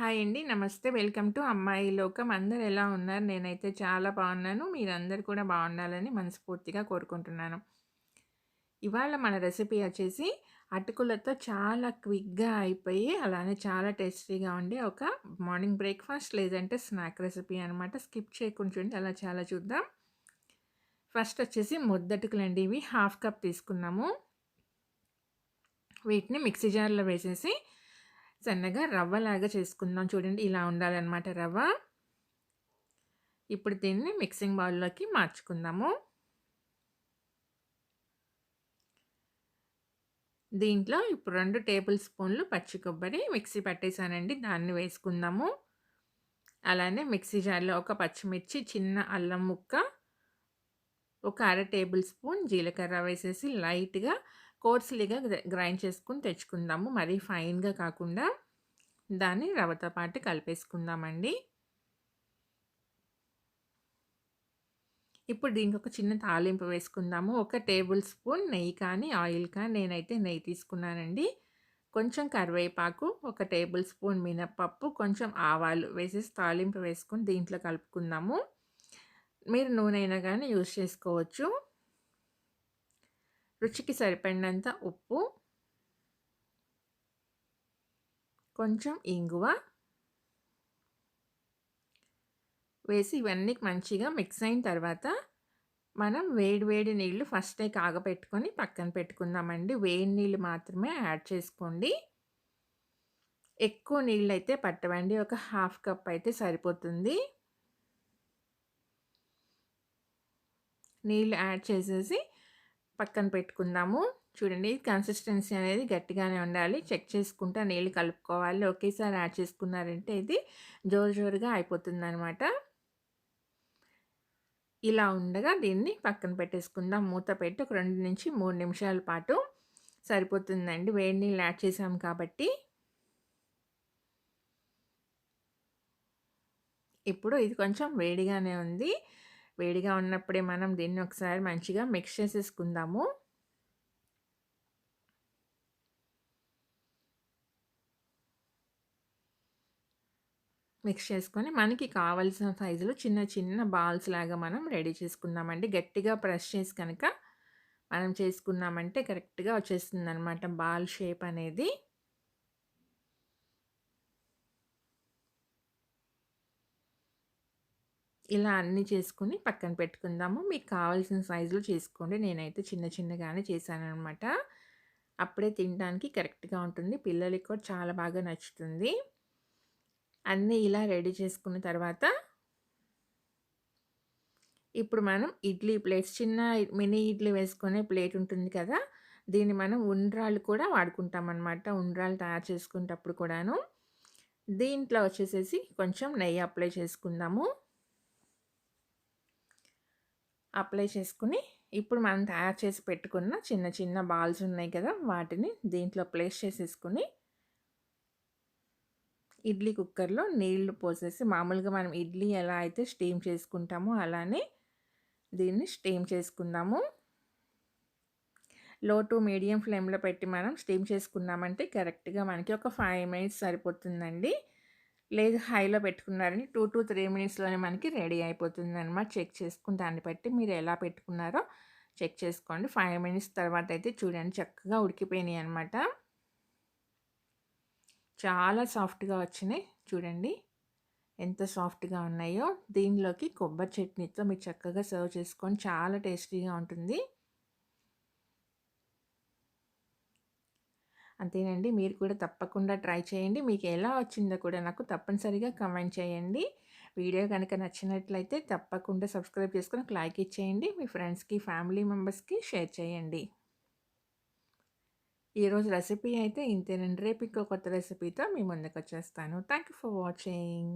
Hi అండి. నమస్తే. Welcome to అమ్మాయి లోకం. అందరు ఎలా ఉన్నారు? నేనైతే చాలా బాగున్నాను. మీరందరు కూడా బాగుండాలని మనస్ఫూర్తిగా కోరుకుంటున్నాను. ఇవాళ మన రెసిపీ వచ్చేసి అటుకులతో చాలా క్విక్‌గా అయిపోయి, అలానే చాలా టేస్టీగా ఉండే ఒక మార్నింగ్ బ్రేక్‌ఫాస్ట్ లేదంటే స్నాక్ రెసిపీ అనమాట. స్కిప్ చేయకుండా చూడండి. అలా చాలా చూద్దాం. ఫస్ట్ వచ్చేసి ముద్దటుకులండి ఇవి. హాఫ్ కప్ తీసుకున్నాము. వీటిని మిక్సీ జార్‌లో వేసేసి సన్నగా రవ్వలాగా చేసుకుందాం. చూడండి ఇలా ఉండాలన్నమాట రవ్వ. ఇప్పుడు దీన్ని మిక్సింగ్ బౌల్‌లోకి మార్చుకుందాము. దీంట్లో ఇప్పుడు రెండు టేబుల్ స్పూన్లు పచ్చి కొబ్బరి మిక్సీ పట్టేసానండి. దాన్ని వేసుకుందాము. అలానే మిక్సీ జార్‌లో ఒక పచ్చిమిర్చి, చిన్న అల్లం ముక్క, ఒక అర టేబుల్ స్పూన్ జీలకర్ర వేసేసి లైట్‌గా కోర్స్‌లీగా గ్రైండ్ చేసుకొని తెచ్చుకుందాము. మరీ ఫైన్‌గా కాకుండా దాన్ని రవ్వతో పాటు కలిపేసుకుందామండి. ఇప్పుడు దీనికి ఒక చిన్న తాలింపు వేసుకుందాము. ఒక టేబుల్ స్పూన్ నెయ్యి కానీ, ఆయిల్ కానీ నేనైతే నెయ్యి తీసుకున్నానండి. కొంచెం కరివేపాకు, ఒక టేబుల్ స్పూన్ మినప్పప్పు కొంచెం ఆవాలు వేసేసి తాలింపు వేసుకుని దీంట్లో కలుపుకుందాము. మీరు నూనె అయినా కానీ యూజ్ చేసుకోవచ్చు. రుచికి సరిపడినంత ఉప్పు కొంచెం ఇంగువ వేసి ఇవన్నీ మంచిగా మిక్స్ అయిన తర్వాత మనం వేడి వేడి నీళ్ళు ఫస్టే కాగపెట్టుకొని పక్కన పెట్టుకుందామండి. వేడి నీళ్ళు మాత్రమే యాడ్ చేసుకోండి. ఎక్కువ నీళ్ళు అయితే పట్టవండి. ఒక హాఫ్ కప్ అయితే సరిపోతుంది. నీళ్ళు యాడ్ చేసేసి పక్కన పెట్టుకుందాము. చూడండి కన్సిస్టెన్సీ అనేది గట్టిగానే ఉండాలి. చెక్ చేసుకుంటా నీళ్ళు కలుపుకోవాలి. ఒకేసారి యాడ్ చేసుకున్నారంటే ఇది జోరు జోరుగా అయిపోతుందనమాట. ఇలా ఉండగా దీన్ని పక్కన పెట్టేసుకుందాం. మూత పెట్టి ఒక 2-3 నిమిషాల పాటు సరిపోతుందండి. వేడి నీళ్ళు యాడ్ చేసాం కాబట్టి. ఇప్పుడు ఇది కొంచెం వేడిగానే ఉంది. వేడిగా ఉన్నప్పుడే మనం దీన్ని ఒకసారి మంచిగా మిక్స్ చేసేసుకుందాము. మిక్స్ చేసుకొని మనకి కావాల్సిన సైజులో చిన్న చిన్న బాల్స్ లాగా మనం రెడీ చేసుకుందామండి. గట్టిగా ప్రెస్ చేసి కనుక మనం చేసుకున్నామంటే కరెక్ట్‌గా వచ్చేస్తుంది అనమాట బాల్ షేప్ అనేది. ఇలా అన్నీ చేసుకుని పక్కన పెట్టుకుందాము. మీకు కావాల్సిన సైజులో చేసుకోండి. నేనైతే చిన్న చిన్నగానే చేశాననమాట. అప్పుడే తినడానికి కరెక్ట్‌గా ఉంటుంది. పిల్లలకి కూడా చాలా బాగా నచ్చుతుంది. అన్నీ ఇలా రెడీ చేసుకున్న తర్వాత ఇప్పుడు మనం ఇడ్లీ ప్లేట్స్ చిన్న మినీ ఇడ్లీ వేసుకునే ప్లేట్ ఉంటుంది కదా! దీన్ని మనం ఉండ్రాలు కూడా వాడుకుంటామనమాట. ఉండ్రాలు తయారు చేసుకునేటప్పుడు కూడాను. దీంట్లో వచ్చేసేసి కొంచెం నెయ్యి అప్లై చేసుకుందాము. అప్లై చేసుకుని ఇప్పుడు మనం తయారు చేసి పెట్టుకున్న చిన్న చిన్న బాల్స్ ఉన్నాయి కదా! వాటిని దీంట్లో ప్లేస్ చేసేసుకొని ఇడ్లీ కుక్కర్‌లో నీళ్ళు పోసేసి మామూలుగా మనం ఇడ్లీ ఎలా అయితే స్టీమ్ చేసుకుంటామో అలానే దీన్ని స్టీమ్ చేసుకుందాము. లో టు మీడియం ఫ్లేమ్‌లో పెట్టి మనం స్టీమ్ చేసుకున్నామంటే కరెక్ట్‌గా మనకి ఒక ఫైవ్ మినిట్స్ సరిపోతుందండి. లేదు హైలో పెట్టుకున్నారని టూ టు త్రీ మినిట్స్‌లోనే మనకి రెడీ అయిపోతుంది అనమాట చెక్ చేసుకుని దాన్ని బట్టి మీరు ఎలా పెట్టుకున్నారో చెక్ చేసుకోండి. ఫైవ్ మినిట్స్ తర్వాత అయితే చూడండి చక్కగా ఉడికిపోయినాయి అనమాట. చాలా సాఫ్ట్‌గా వచ్చినాయి. చూడండి. ఎంత సాఫ్ట్‌గా ఉన్నాయో. దీనిలోకి కొబ్బరి చట్నీతో మీరు చక్కగా సర్వ్ చేసుకొని చాలా టేస్టీగా ఉంటుంది. అంతేనండి. మీరు కూడా తప్పకుండా ట్రై చేయండి. మీకు ఎలా వచ్చిందో కూడా నాకు తప్పనిసరిగా కమెంట్ చేయండి. వీడియో కనుక నచ్చినట్లయితే తప్పకుండా సబ్స్క్రైబ్ చేసుకుని ఒక లైక్ ఇచ్చేయండి. మీ ఫ్రెండ్స్‌కి, ఫ్యామిలీ మెంబర్స్‌కి షేర్ చేయండి. ఈరోజు రెసిపీ అయితే ఇంతేనండి. రేపు ఇంకో కొత్త రెసిపీతో మీ ముందుకొచ్చేస్తాను. Thank you for watching.